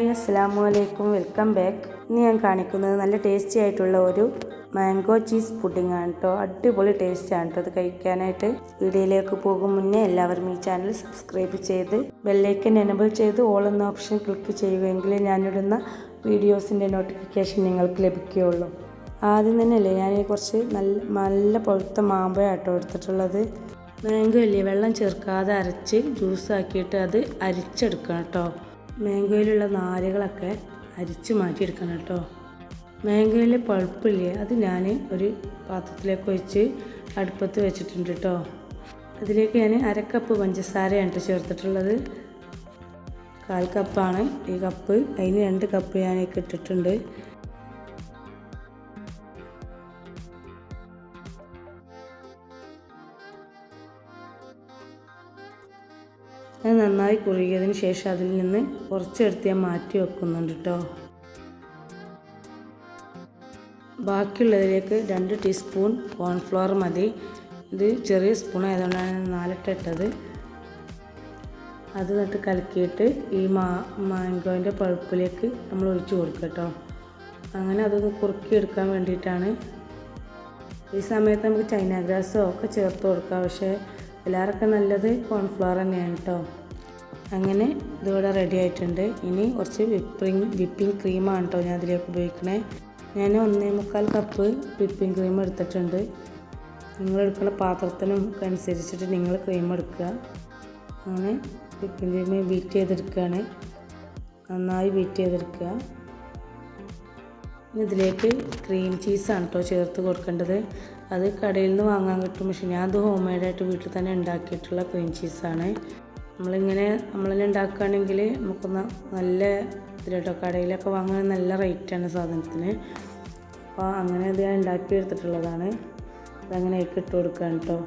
Hi അസ്സാമു അലൈക്കും welcome back. ഇന്ന് ഞാൻ കാണിക്കുന്നത് നല്ല ടേസ്റ്റി ആയിട്ടുള്ള ഒരു മാംഗോ ചീസ് പുഡിംഗ് ആണ് കേട്ടോ അടിപൊളി ടേസ്റ്റ് ആണ് കേട്ടോ അത് കഴിക്കാനായിട്ട് വീഡിയോയിലേക്ക് പോകും മുന്നേ എല്ലാവരും ഈ ചാനൽ സബ്സ്ക്രൈബ് ചെയ്ത് ബെല്ലൈക്കൻ എനബിൾ ചെയ്ത് ഓൾ എന്ന ഓപ്ഷൻ ക്ലിക്ക് ചെയ്യുമെങ്കിൽ ഞാനിടുന്ന വീഡിയോസിന്റെ നോട്ടിഫിക്കേഷൻ നിങ്ങൾക്ക് ലഭിക്കുകയുള്ളൂ. ആദ്യം തന്നെയല്ലേ ഞാൻ കുറച്ച് നല്ല നല്ല പഴുത്ത മാമ്പഴാട്ടോ എടുത്തിട്ടുള്ളത്. മാംഗോ അല്ലേ? വെള്ളം ചേർക്കാതെ അരച്ച് ജ്യൂസ് ആക്കിയിട്ട് അത് അരിച്ചെടുക്കണം കേട്ടോ മാംഗോയിലുള്ള നാരുകളൊക്കെ അരിച്ച് മാറ്റിയെടുക്കണം കേട്ടോ. മാംഗോയിലെ പഴുപ്പില്ലേ അത് ഞാൻ ഒരു പാത്രത്തിലേക്ക് ഒഴിച്ച് അടുപ്പത്ത് വെച്ചിട്ടുണ്ട് കേട്ടോ. അതിലേക്ക് ഞാൻ അരക്കപ്പ് പഞ്ചസാരയാണ് കേട്ടോ ചേർത്തിട്ടുള്ളത്. കാൽ കപ്പാണ്. ഈ കപ്പ് അതിന് രണ്ട് കപ്പ് ഞാൻ ഇട്ടിട്ടുണ്ട്. അത് നന്നായി കുറുകിയതിന് ശേഷം അതിൽ നിന്ന് കുറച്ചെടുത്ത് ഞാൻ മാറ്റി വെക്കുന്നുണ്ട് കേട്ടോ ബാക്കിയുള്ളതിലേക്ക് രണ്ട് ടീസ്പൂൺ കോൺഫ്ലവർ മതി. ഇത് ചെറിയ സ്പൂൺ ആയതുകൊണ്ടാണ് ഞാൻ നാലിട്ട് ഇട്ടത്. അത് നട്ട് കലക്കിയിട്ട് ഈ മാ മാങ്കോന്റെ പഴുപ്പിലേക്ക് നമ്മൾ ഒഴിച്ചു കൊടുക്കുക കേട്ടോ അങ്ങനെ അതൊന്ന് കുറുക്കിയെടുക്കാൻ വേണ്ടിയിട്ടാണ്. ഈ സമയത്ത് നമുക്ക് ചൈന ഗ്രാസോ ഒക്കെ ചേർത്ത് കൊടുക്കാം. പക്ഷേ എല്ലാവർക്കും നല്ലത് കോൺഫ്ലവർ തന്നെയാണ് കേട്ടോ അങ്ങനെ ഇതിവിടെ റെഡി ആയിട്ടുണ്ട്. ഇനി കുറച്ച് വിപ്പിംഗ് വിപ്പിംഗ് ക്രീമാണ് കേട്ടോ ഞാൻ അതിലേക്ക് ഉപയോഗിക്കണേ. ഞാൻ ഒന്നേ മുക്കാൽ കപ്പ് വിപ്പിംഗ് ക്രീം എടുത്തിട്ടുണ്ട്. നിങ്ങൾ എടുക്കുന്ന പാത്രത്തിനും അനുസരിച്ചിട്ട് നിങ്ങൾ ക്രീം എടുക്കുക. അങ്ങനെ വിപ്പിംഗ് ക്രീം ബീറ്റ് ചെയ്തെടുക്കുകയാണ്. നന്നായി ബീറ്റ് ചെയ്തെടുക്കുക. ഇതിലേക്ക് ക്രീം ചീസാണ് കേട്ടോ ചേർത്ത് കൊടുക്കേണ്ടത്. അത് കടയിൽ നിന്ന് വാങ്ങാൻ കിട്ടും. പക്ഷെ ഞാൻ അത് ഹോം മെയ്ഡായിട്ട് വീട്ടിൽ തന്നെ ഉണ്ടാക്കിയിട്ടുള്ള ക്രീം ചീസാണ് നമ്മളിങ്ങനെ തന്നെ ഉണ്ടാക്കുകയാണെങ്കിൽ നമുക്കൊന്ന് നല്ല ഇതിലോട്ടോ കടയിലൊക്കെ വാങ്ങാൻ നല്ല റേറ്റാണ് സാധനത്തിന്. അപ്പോൾ അങ്ങനെ അത് ഞാൻ ഉണ്ടാക്കി എടുത്തിട്ടുള്ളതാണ്. അതങ്ങനെ ഇട്ട് കൊടുക്കുകയാണ് കേട്ടോ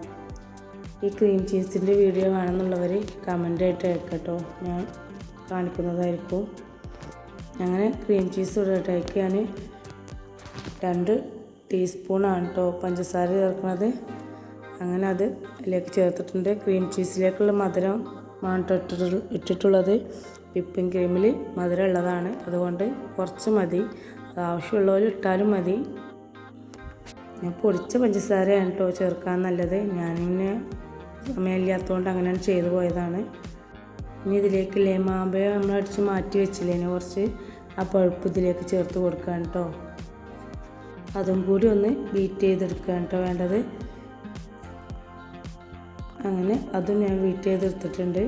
ഈ ക്രീം ചീസിന്റെ വീഡിയോ വേണമെന്നുള്ളവർ കമന്റായിട്ട് അയക്കട്ടോ ഞാൻ കാണിക്കുന്നതായിരിക്കും. അങ്ങനെ ക്രീം ചീസ് ഇടട്ടേക്ക് ഞാൻ രണ്ട് ടീസ്പൂണാണ് കേട്ടോ പഞ്ചസാര ചേർക്കുന്നത്. അങ്ങനെ അത് അതിലേക്ക് ചേർത്തിട്ടുണ്ട്. ക്രീം ചീസിലേക്കുള്ള മധുരം ഇട്ടിട്ടുള്ള ഇട്ടിട്ടുള്ളത്. വിപ്പിംഗ് ക്രീമിൽ മധുരം ഉള്ളതാണ്. അതുകൊണ്ട് കുറച്ച് മതി. ആവശ്യമുള്ളവർ ഇട്ടാലും മതി. ഞാൻ പൊടിച്ച പഞ്ചസാരയാണ് കേട്ടോ ചേർക്കാൻ നല്ലത്. ഞാനിങ്ങനെ സമയമില്ലാത്തതുകൊണ്ട് അങ്ങനെയാണ് ചെയ്തു പോയതാണ്. ഇനി ഇതിലേക്ക് മാമ്പഴം നമ്മൾ അടിച്ച് മാറ്റി വെച്ചില്ലേ? കുറച്ച് ആ പഴുപ്പ് ഇതിലേക്ക് ചേർത്ത് കൊടുക്കുകയാണ് കേട്ടോ അതും കൂടി ഒന്ന് ബീറ്റ് ചെയ്തെടുക്കുക കേട്ടോ വേണ്ടത്. അങ്ങനെ അതും ഞാൻ ബീറ്റ് ചെയ്തെടുത്തിട്ടുണ്ട്.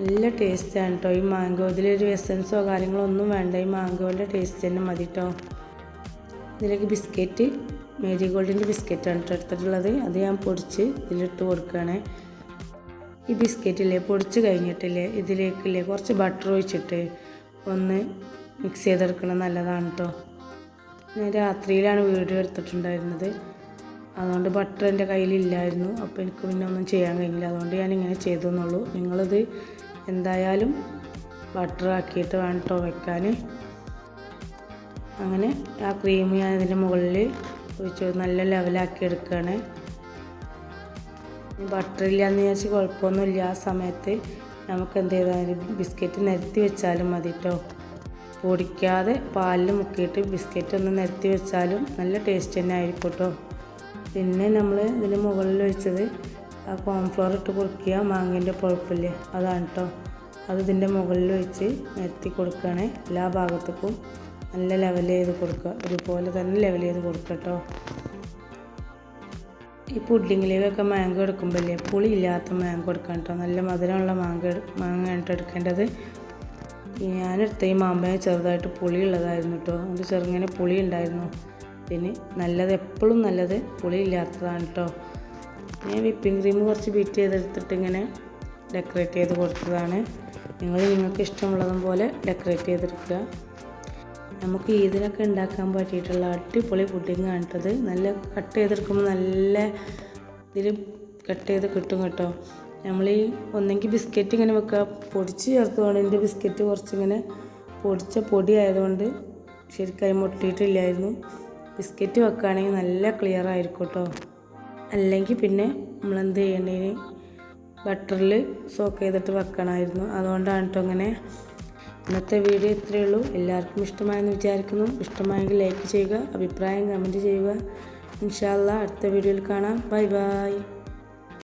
നല്ല ടേസ്റ്റാണ് കേട്ടോ. ഈ മാംഗോ ഇതിലൊരു എസൻസോ കാര്യങ്ങളോ ഒന്നും വേണ്ട. ഈ മാംഗോന്റെ ടേസ്റ്റ് തന്നെ മതി കേട്ടോ. ഇതിലേക്ക് ബിസ്ക്കറ്റ് മേരി ഗോൾഡിന്റെ ബിസ്ക്കറ്റാണ് കേട്ടോ എടുത്തിട്ടുള്ളത്. അത് ഞാൻ പൊടിച്ച് ഇതിലിട്ട് കൊടുക്കുകയാണ്. ഈ ബിസ്ക്കറ്റില്ലേ പൊടിച്ച് കഴിഞ്ഞിട്ടില്ലേ? ഇതിലേക്കില്ലേ? കുറച്ച് ബട്ടർ ഒഴിച്ചിട്ട് ഒന്ന് മിക്സ് ചെയ്തെടുക്കണം നല്ലതാണ് കേട്ടോ ഞാൻ രാത്രിയിലാണ് വീഡിയോ എടുത്തിട്ടുണ്ടായിരുന്നത്. അതുകൊണ്ട് ബട്ടർ എന്റെ കയ്യിലില്ലായിരുന്നു. അപ്പോൾ എനിക്ക് പിന്നെ ഒന്നും ചെയ്യാൻ കഴിഞ്ഞില്ല. അതുകൊണ്ട് ഞാൻ ഇങ്ങനെ ചെയ്തു എന്നുള്ളൂ. നിങ്ങളിത് എന്തായാലും ബട്ടർ ആക്കിയിട്ട് വേണം കേട്ടോ വെക്കാൻ. അങ്ങനെ ആ ക്രീം ഞാൻ ഇതിന്റെ മുകളിൽ ഒഴിച്ച് നല്ല ലെവലാക്കി എടുക്കുകയാണ്. ബട്ടർ ഇല്ലയെന്ന് വിചാരിച്ച് കുഴപ്പമൊന്നുമില്ല. ആ സമയത്ത് നമുക്ക് എന്ത് ചെയ്താൽ ബിസ്ക്കറ്റ് നിരത്തി വെച്ചാലും മതി കേട്ടോ പൊടിക്കാതെ പാലിൽ മുക്കിയിട്ട് ബിസ്ക്കറ്റ് ഒന്ന് നിരത്തി വെച്ചാലും നല്ല ടേസ്റ്റ് തന്നെ ആയിരിക്കും കേട്ടോ പിന്നെ നമ്മൾ ഇതിന് മുകളിൽ ഒഴിച്ചത് ആ കോൺഫ്ലവർ ഇട്ട് കൊടുക്കുക മാങ്ങിന്റെ പുഴപ്പില്ലേ? അതാണ് കേട്ടോ അത് ഇതിന്റെ മുകളിൽ ഒഴിച്ച് നിരത്തി കൊടുക്കുകയാണെ. എല്ലാ ഭാഗത്തേക്കും നല്ല ലെവൽ ചെയ്ത് കൊടുക്കുക. ഒരുപോലെ തന്നെ ലെവൽ ചെയ്ത് കൊടുക്കുക കേട്ടോ ഈ പുഡിങ്ങിലേക്കൊക്കെ മാങ്കോ എടുക്കുമ്പോഴല്ലേ പുളി ഇല്ലാത്ത മാങ്കോ എടുക്കാൻ കേട്ടോ നല്ല മധുരമുള്ള മാങ്ങ മാങ്ങ എടുക്കേണ്ടത്. ഞാനെടുത്ത ഈ മാമ്പഴം ചെറുതായിട്ട് പുളി ഉള്ളതായിരുന്നു കേട്ടോ അത് ചെറുങ്ങനെ പുളി ഉണ്ടായിരുന്നു പിന്നെ നല്ലത് എപ്പോഴും നല്ലത് പുളി ഇല്ലാത്തതാണ് കേട്ടോ ഞാൻ വിപ്പിംഗ് ക്രീം കുറച്ച് ബീറ്റ് ചെയ്തെടുത്തിട്ട് ഇങ്ങനെ ഡെക്കറേറ്റ് ചെയ്ത് കൊടുത്തതാണ്. നിങ്ങൾ നിങ്ങൾക്ക് ഇഷ്ടമുള്ളതും പോലെ ഡെക്കറേറ്റ് ചെയ്തെടുക്കുക. നമുക്ക് ഇതിനൊക്കെ ഉണ്ടാക്കാൻ പറ്റിയിട്ടുള്ള അടിപൊളി പുഡിങ് കാണിട്ടത് നല്ല കട്ട് ചെയ്തെടുക്കുമ്പോൾ നല്ല ഇതിൽ കട്ട് ചെയ്ത് കിട്ടും കേട്ടോ. നമ്മൾ ഈ ഒന്നെങ്കിൽ ബിസ്ക്കറ്റ് ഇങ്ങനെ വെക്കുക പൊടിച്ച് ചേർത്തുകയാണ് എന്റെ ബിസ്ക്കറ്റ് കുറച്ചിങ്ങനെ പൊടിച്ച പൊടി ആയതുകൊണ്ട് ശരിക്കായി മുട്ടിയിട്ടില്ലായിരുന്നു ബിസ്ക്കറ്റ് വെക്കുകയാണെങ്കിൽ നല്ല ക്ലിയർ ആയിരിക്കും കേട്ടോ അല്ലെങ്കിൽ പിന്നെ നമ്മൾ എന്ത് ചെയ്യേണ്ടതിന് ബട്ടറിൽ സോക്ക് ചെയ്തിട്ട് വെക്കണമായിരുന്നു. അതുകൊണ്ടാണ് കേട്ടോ അങ്ങനെ ഇന്നത്തെ വീഡിയോ ഇത്രയേ ഉള്ളൂ. എല്ലാവർക്കും ഇഷ്ടമായെന്ന് വിചാരിക്കുന്നു. ഇഷ്ടമായെങ്കിൽ ലൈക്ക് ചെയ്യുക അഭിപ്രായം കമന്റ് ചെയ്യുക. ഇൻഷാല്ല അടുത്ത വീഡിയോയിൽ കാണാം. Bye bye.